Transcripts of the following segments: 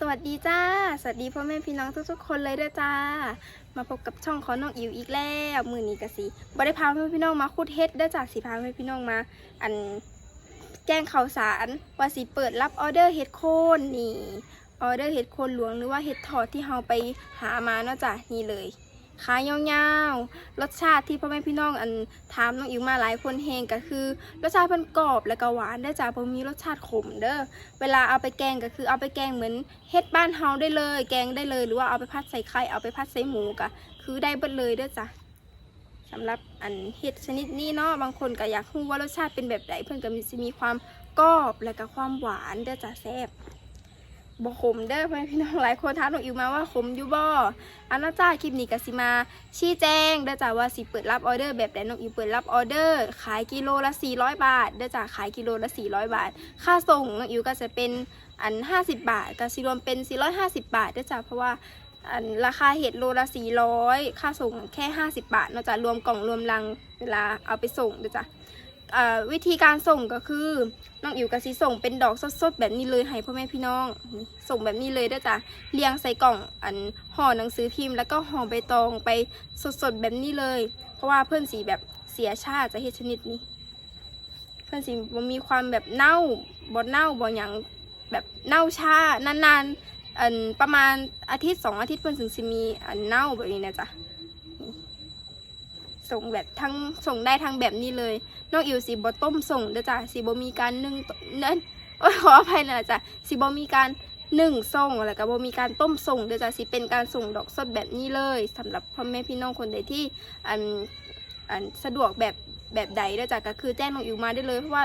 สวัสดีจ้า สวัสดีพ่อแม่พี่น้องทุกๆคนเลยด้อจ้า มาพบกับช่องของน้องอิ๋วอีกแล้วมือนี้กะสิบ่ได้พาพ่อแม่พี่น้องมาคุดเฮ็ดเด้จ้าสิพาพ่อแม่พี่น้องมา อันแจ้งข่าวสารว่าสิเปิดรับออเดอร์เฮ็ดโคนนี่ออเดอร์เฮ็ดโคนหลวงหรือว่าเฮ็ดถอดที่เฮาไปหามาเนาะจ้ะนี่เลย ขายยาวๆ รสชาติที่พ่อแม่พี่น้องอันถามน้องอิ๋วมาหลายคนเฮงก็คือ รสชาติมันกรอบและก็หวานได้จ้าบ่มีรสชาติขมเด้อ เวลาเอาไปแกงก็คือเอาไปแกงเหมือนเฮ็ดบ้านเฮาได้เลย แกงได้เลย หรือว่าเอาไปพัดใส่ไข่เอาไปพัดใส่หมูก็คือได้เบิดเลยเด้อจ้ะสำหรับอันเฮ็ดชนิดนี้เนาะ บางคนก็อยากรู้ว่ารสชาติเป็นแบบไหนเพิ่อนก็มีมีความกรอบและก็ความหวานเด้อจ้ะแซ่บ บ่ขมเด้อพ่อแม่พี่น้องหลายคนถามน้องอิวมาว่าขมอยู่บ่อันน่าจ้าคลิปนี้ก็สิมา ชี้แจงเด้อจ้ะว่าสิเปิดรับออเดอร์แบบใดน้องอิวเปิดรับออเดอร์ ขายกิโลละ 400 บาท เด้อจ้ะขายกิโลละ 400 บาท ค่าส่งน้องอิวก็จะเป็นอัน 50 บาทก็สิรวมเป็น 450 บาทเด้อจ้ะเพราะว่าอันราคาเห็ดโลละ400 ค่าส่งแค่ 50 บาทเนาะจ้ะรวมกล่องรวมลังเวลาเอาไปส่งเด้อจ้ะเอ่อ วิธีการส่งก็คือน้องอิ๋วก็สิส่งเป็นดอกสดๆแบบนี้เลยให้พ่อแม่พี่น้องส่งแบบนี้เลยด้อจ้ะเรียงใส่กล่องอันห่อหนังสือพิมพ์แล้วก็ห่อใบตองไปสดๆแบบนี้เลย เพราะว่าเพื่อนสีแบบเสียชาติจะเฮ็ดชนิดนี้ เพื่อนสิบ่มีความแบบเน่าบ่เน่าบ่หยังแบบเน่าชานานๆอันประมาณอาทิตย์สองอาทิตย์เพื่อนถึงสิมีอันเน่าแบบนี้นะจ๊ะ ส่งแบบทั้งส่งได้ทั้งแบบนี้เลยน้องอิวสีบต้มส่งเด้อจ้ะสีบมีการนึ่งนั่นโอ้ยขออภัยนะจ้ะสีบมีการนึ่งส่งแล้วก็บมีการต้มส่งเด้อจ้ะสิเป็นการส่งดอกสดแบบนี้เลยสำหรับพ่อแม่พี่น้องคนใดที่อันอันสะดวกแบบแบบใดเด้จากก็คือแจ้งน้องอิวมาได้เลยเพราะว่า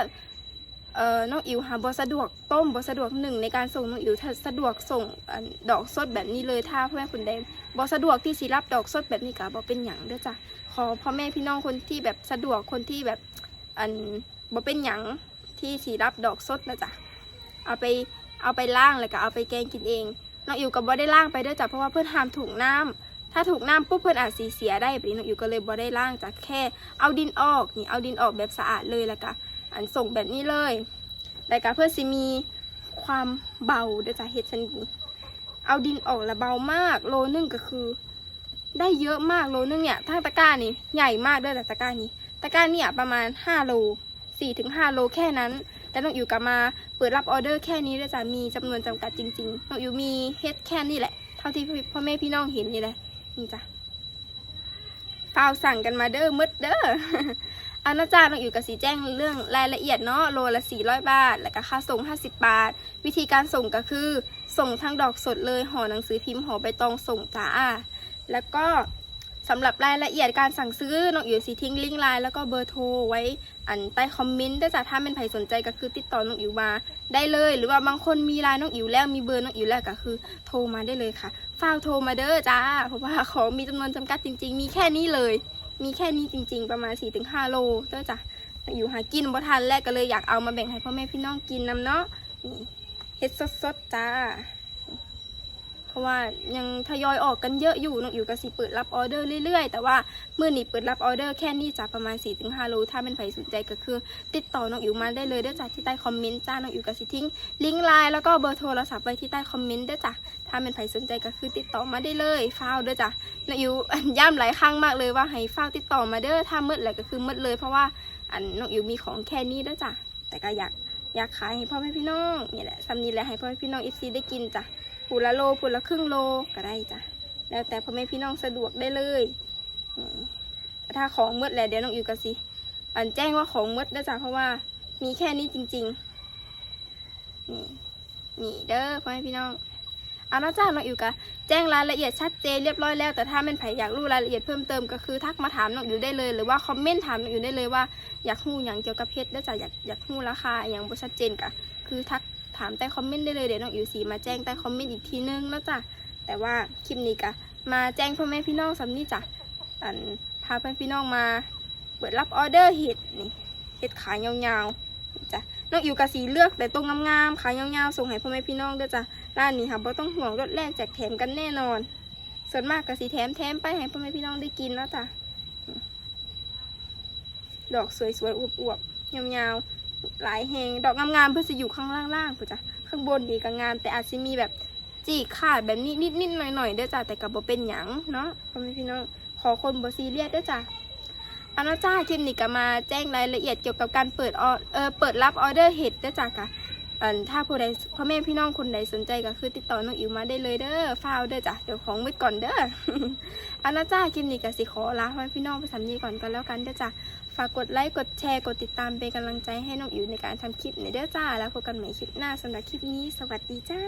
เอ่อน้องอิ๋วหาบอสะดวกต้มบอสะดวกหนึ่งในการส่งน้องอิ๋วถ้าสะดวกส่งอดอกสดแบบนี้เลยถ้าพ่อนคนใดงบอสะดวกที่สิรับดอกสดแบบนี้ก็บอเป็นหยังด้อจ้ะขอพ่อแม่พี่น้องคนที่แบบสะดวกคนที่แบบอันบอเป็นหยังที่สิรับดอกสดนะจ๊ะเอาไปเอาไปล่างแล้วก็เอาไปแกงกินเองน้องอิ๋วกับบอได้ล่างไปด้อจ้ะเพราะว่าเพื่อนหามถุงน้ำถ้าถูกน้ำปุ๊บเพื่อนอาจสีเสียได้แบบนี้น้องอิ๋วก็เลยบอได้ล่างจากแค่ เอาดินออกนี่เอาดินออกแบบสะอาดเลยแล้วก็ อันส่งแบบนี้เลยแล้วก็เพื่อสิมีความเบาเดี๋ยวจะเห็ดชนิดนี้เอาดินออกแล้วเบามาก โลนึงก็คือ ได้เยอะมากโลนึงเนี่ยถ้าตะกร้านี่ใหญ่มากด้วยแต่ตะกร้านี้ ตะกร้าเนี่ยประมาณ5โล4ถึง5โลแค่นั้น แต่น้องอิวกลับมาเปิดรับออเดอร์แค่นี้ด้วยจ้ะมีจำนวนจำกัดจริงๆน้องอิวมีเฮ็ดแค่นี้แหละ เท่าที่พ่อแม่พี่น้องเห็นนี่แหละนี่จ้ะฟาวสั่งกันมาเด้อมืดเด้อ อานะจ๊ะน้องอยู่กับสีแจ้งเรื่องรายละเอียดเนาะโลละ 400 บาท แล้วก็ค่าส่ง 50 บาท วิธีการส่งก็คือ ส่งทั้งดอกสดเลยห่อหนังสือพิมพ์ห่อใบตองส่งจ้า แล้วก็สำหรับรายละเอียดการสั่งซื้อน้องอยู่สีทิ้งลิงก์ไลน์แล้วก็เบอร์โทรไว้อันใต้คอมเมนต์ด้จ้ะถ้าเป็นใครสนใจก็คือติดต่อน้องอิ๋วมาได้เลย หรือว่าบางคนมีไลน์น้องอิ๋วแล้วมีเบอร์น้องอิ๋วแล้วก็คือ โทรมาได้เลยค่ะฝ้าวโทรมาเด้อจ้าเพราะว่าของมีจำนวนจำกัดจริง ๆ มีแค่นี้เลย มีแค่นี้จริง ๆ ประมาณ 4-5 โลเด้อจ้ะอยู่หากินบ่ทันแรกก็เลยอยากเอามาแบ่งให้พ่อแม่พี่น้องกินนำเนาะเฮ็ดสดๆจ้า เพราะว่ายังทยอยออกกันเยอะอยู่น้องอิ๋วก็สิเปิดรับออเดอร์เรื่อยๆ แต่ว่าเมื่อนี้เปิดรับออเดอร์แค่นี้จ้ะประมาณ4-5โลถ้าเป็นใครสนใจก็คือ ติดต่อน้องอิ๋วมาได้เลยด้อจ้ะที่ใต้คอมเมนต์จ้าน้องอิ๋วก็สิทิ้งลิงก์ไลน์แล้วก็เบอร์โทรศัพท์ไว้ที่ใต้คอมเมนต์ด้อจ้ะถ้าเป็นใครสนใจก็คือติดต่อมาได้เลยฟ้าวด้อจ้ะน้องอิ๋วย้ำหลายครั้งมากเลยว่าให้ฟ้าวติดต่อมาเด้อถ้ามืดอะไรก็คือมืดเลยเพราะว่าอันน้องอิ๋วมีของแค่นี้ด้อจ้ะแต่ก็อยากอยากขายให้พ่อแม่พี่น้องนี่แหละซ้ำนี้แหละให้พ่อแม่พี่น้องอีซีได้กินจ้ะ ปูละโลปูละครึ่งโลก็ได้จ้ะแล้วแต่พ่อแม่พี่น้องสะดวกได้เลยถ้าของมืดแล้วเดี๋ยวน้องอิวก็สิอันแจ้งว่าของมืดนะจ๊ะเพราะว่ามีแค่นี้จริงๆนี่นี่เด้อพ่อแม่พี่น้องเอานะจ้าน้องอิวก็แจ้งรายละเอียดชัดเจนเรียบร้อยแล้วแต่ถ้าเป็นไผอยากรู้รายละเอียดเพิ่มเติมก็คือทักมาถามน้องอิวได้เลย หรือว่าคอมเมนต์ถามน้องอิวได้เลยว่าอยากรู้อย่างเกี่ยวกับเพชรได้จ้ะอยากอยากรู้ราคาอย่างบ่ชัดเจนก็คือทัก ถามใต้คอมเมนต์ได้เลยเดี๋ยวน้องอิ๋วสีมาแจ้งใต้คอมเมนต์อีกทีนึงแล้วจ้ะแต่ว่าคลิปนี้ก็มาแจ้งพ่อแม่พี่น้องสำนี่จ้ะอันพาเพื่อนพี่น้องมา เปิดรับออเดอร์เห็ดนี่เห็ดขายาวๆนี่จ้ะน้องอิ๋วกะสีเลือกแต่ตรงงามๆขายยาวๆส่งให้พ่อแม่พี่น้องด้วยจ้ะร้านนี้ค่ะบ่ต้องห่วงรถแรกแจกแถมกันแน่นอน ส่วนมากกะสีแถมแถมไปให้พ่อแม่พี่น้องได้กินแล้วจ้ะดอกสวยๆอวบๆยาวๆ หลายแหงดอกงามๆเพื่อจะอยู่ข้างล่างๆเพื่อจะข้างบนดีก็งาม แต่อาจจะมีแบบจีกขาดแบบนี้นิดๆหน่อยๆด้อจ้ะแต่กับบ่เป็นหยังเนาะพ่อแม่พี่น้องขอคนบ่ซีเรียสด้อจ้ะอานะจ้าคลิปนี้ก็มาแจ้งรายละเอียดเกี่ยวกับการเปิดออเออเปิดรับออเดอร์เห็ดด้อจ้ะค่ะอันถ้าผู้ใดพ่อแม่พี่น้องคนใดสนใจก็คือติดต่อน้องอิวมาได้เลยเด้อฟาวเด้อจ้ะเดี๋ยวของไว้ก่อนเด้ออานะจ้าคลิปนี้ก็สิขอลาพ่อแม่พี่น้องไปสำนีก่อนกันแล้วกันเด้อจ้ะากกดไลค์กดแชร์กดติดตามเป็นกำลังใจให้น้องอิ๋วในการทำคลิปในเด้อจ้า แล้วพบกันใหม่คลิปหน้าสำหรับคลิปนี้ สวัสดีจ้า